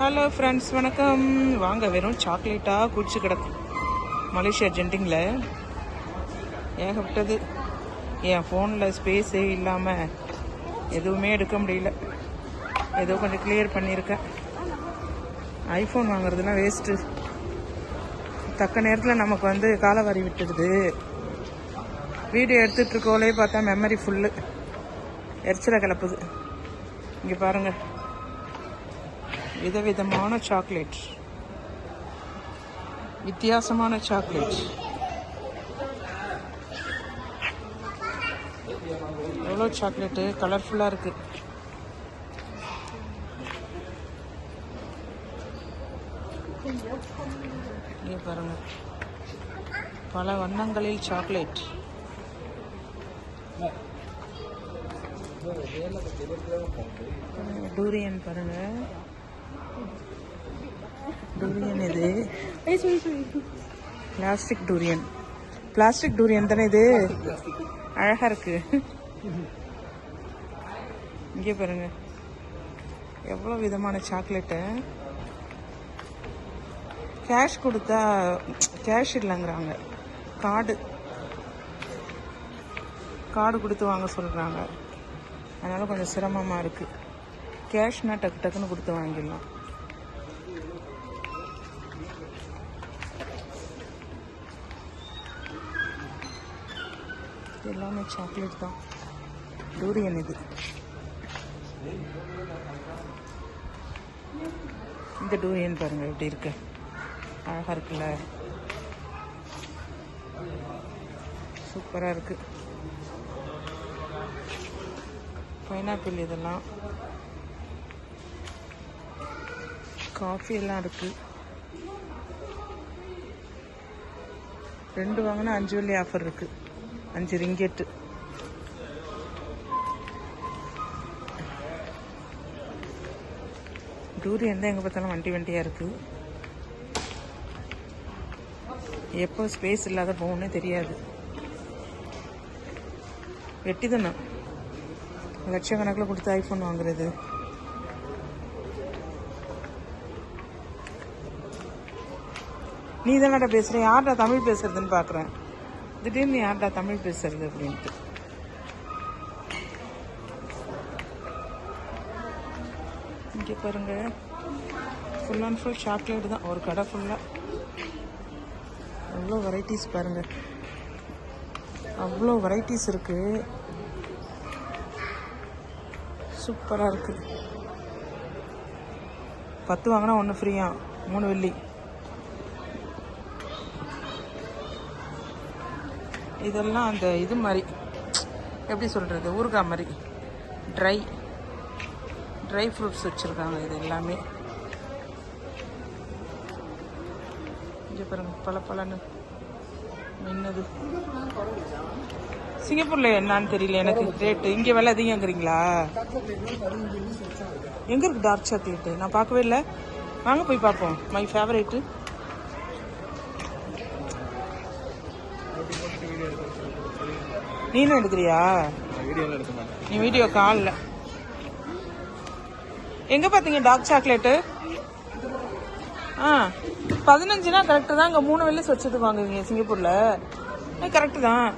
Hello friends வணக்கம். வாங்க வெறும் சாக்லேட்டாக குடிச்சு கிடக்கும். மலேசியா ஜெண்டிங்கில் ஏகப்பட்டது. என் ஃபோனில் ஸ்பேஸே இல்லாமல் எதுவுமே எடுக்க முடியல. ஏதோ கொஞ்சம் கிளியர் பண்ணியிருக்கேன். ஐஃபோன் வாங்குறதுலாம் வேஸ்ட்டு தக்க நேரத்தில் நமக்கு வந்து காலவாரி விட்டுடுது. வீடியோ எடுத்துகிட்ருக்கோலே பார்த்தா மெமரி ஃபுல்லு எரிச்சலை கிளப்புது. இங்கே பாருங்கள் விதவிதமான சாக்லேட் வித்தியாசமான சாக்லேட் எவ்வளோ சாக்லேட்டு கலர்ஃபுல்லாக இருக்கு. இங்கே பாருங்க. பல வண்ணங்களில் சாக்லேட் டூரியன் பாருங்க. டூரியன் இது. பிளாஸ்டிக் டூரியன் பிளாஸ்டிக் டூரியன் தானே இது? அழகா இருக்கு. இங்கே பாருங்க. எவ்வளோ விதமான சாக்லேட்டு கேஷ் கொடுத்தா கேஷ் இல்லைங்கிறாங்க. கார்டு. கார்டு கொடுத்து வாங்க சொல்கிறாங்க அதனால் கொஞ்சம் சிரமமாக இருக்குது கேஷ்னா டக்கு டக்குன்னு கொடுத்து வாங்கிடலாம். எல்லாமே சாக்லேட் தான். டூரியன் இது. இந்த டூரியன் பாருங்க எப்படி இருக்கு? அழகா இருக்குல்ல? சூப்பரா இருக்கு. பைனாப்பிள் இதெல்லாம். காஃபி எல்லாம் இருக்கு. ரெண்டு வாங்கினா அஞ்சு வெள்ளி ஆஃபர் இருக்கு. அஞ்சு ரிங்கெட்டு டூர் தான் எங்கே பார்த்தாலும் வண்டி வண்டியாக இருக்கு. எப்போ ஸ்பேஸ் இல்லாத போகணும்னே தெரியாது. வெட்டி தானே லட்சக்கணக்கில் கொடுத்து ஐஃபோன் வாங்குறது. நீ தானடா பேசுகிற யார்டா தமிழ் பேசுறதுன்னு பார்க்குறேன் திடீர்னு யார்டா தமிழ் பேசுறது அப்படின்ட்டு. இங்கே பாருங்க. ஃபுல் அண்ட் ஃபுல் சாக்லேட் தான். ஒரு கடை ஃபுல்லாக அவ்வளோ வெரைட்டிஸ் பாருங்க. அவ்வளோ வெரைட்டிஸ் இருக்கு. சூப்பராக இருக்குது பத்து வாங்கினா ஒன்று ஃப்ரீயா மூணு வெள்ளி. இதெல்லாம் அந்த இது மாதிரி. எப்படி சொல்கிறது ஊறுகாய் மாதிரி. ட்ரை ட்ரை ஃப்ரூட்ஸ் வச்சுருக்காங்க இது எல்லாமே. இங்கே பாருங்க பல பலன்னு மின்னது சிங்கப்பூரில் என்னான்னு தெரியல எனக்கு ரேட்டு இங்கே விலை அதிகங்கிறீங்களா? எங்கே இருக்குது டார்க் சாக்லேட்டு நான் பார்க்கவே இல்லை. வாங்க போய் பார்ப்போம். மை ஃபேவரேட்டு நீனும் எடுக்கிறியா? நீ வீடியோ காலில். எங்க பாத்தீங்க டார்க் சாக்லேட்டு ஆ பதினஞ்சுனா கரெக்டு தான். இங்கே மூணு வெள்ளி வச்சுட்டு வாங்குவீங்க சிங்கப்பூரில். கரெக்டு தான்.